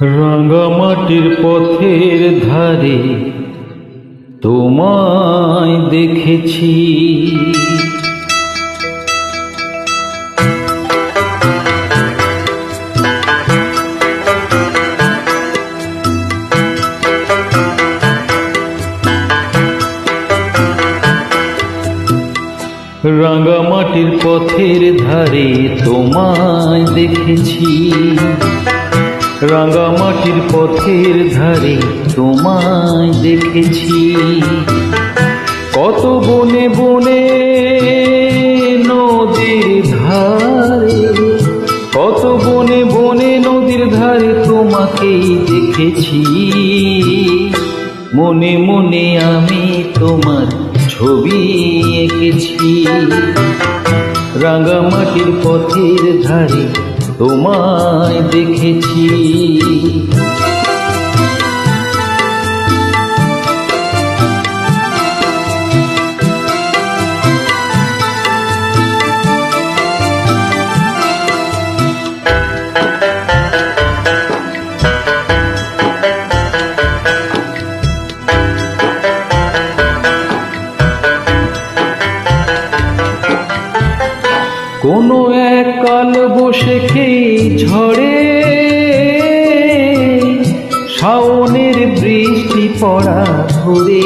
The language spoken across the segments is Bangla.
রাঙামাটির পথের ধারে তোমায় দেখেছি। রাঙামাটির পথের ধারে তোমায় দেখেছি। রাঙামাটির পথের ধারে তোমায় দেখেছি। কত বনে বনে নদীর ধারে, কত বনে বনে নদীর ধারে তোমাকেই দেখেছি। মনে মনে আমি তোমার ছবি এঁকেছি। রাঙামাটির পথের ধারে তোমায় দেখেছি। কোনো এক কাল বসে খেয়ে ঝড়ে। শাওনের বৃষ্টি পড়া ধরে।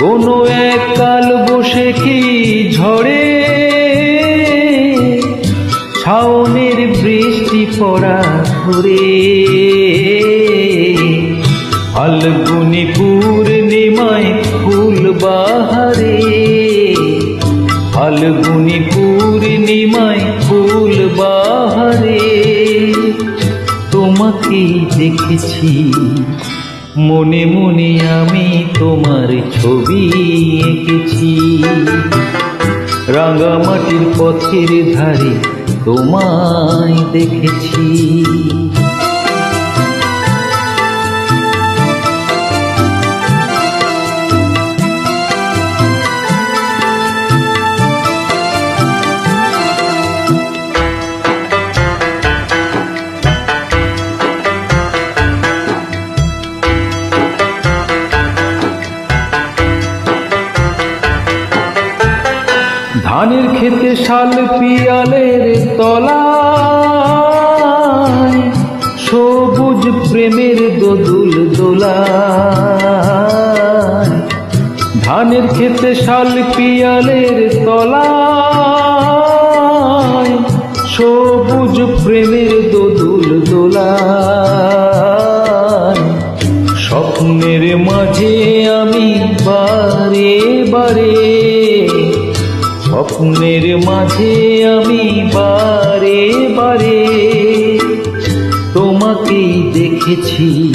কোনো এক কাল বসে কি ঝড়ে। শাওনের বৃষ্টি পড়া ধরে। ফাল্গুনি পূর্ণিমায় ফুল বাহারে, তোমাকে দেখেছি। মনে মনে আমি তোমার ছবি এঁকেছি। রাঙামাটির পথের ধারে তোমায় দেখেছি। ধানের খেতে শাল পিয়ালের তলায়, সবুজ প্রেমের দোদুল দোলায়। ধানের খেতে শাল পিয়ালের তলায়, সবুজ প্রেমের দোদুল দোলায়। স্বপ্নের মাঝে আমি বারে বারে স্বপ্নের মাঝে আমি বারে বারে তোমাকেই দেখেছি।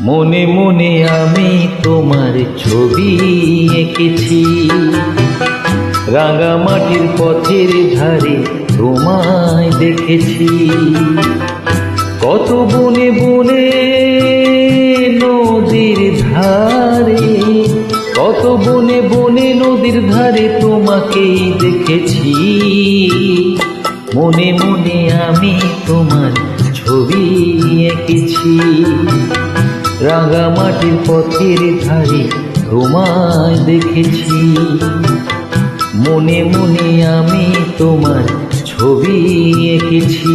মনে মনে আমি তোমার ছবি এঁকেছি। রাঙামাটির পথের ধারে তোমায় দেখেছি। কত বনে বনে বনে নদীর ধারে তোমাকেই দেখেছি। মনে মনে আমি তোমার ছবি এঁকেছি। রাঙামাটির পথের ধারে তোমায় দেখেছি। মনে মনে আমি তোমার ছবি এঁকেছি।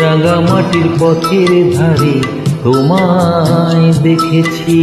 রাঙামাটির পথের ধারে তোমায় দেখেছি।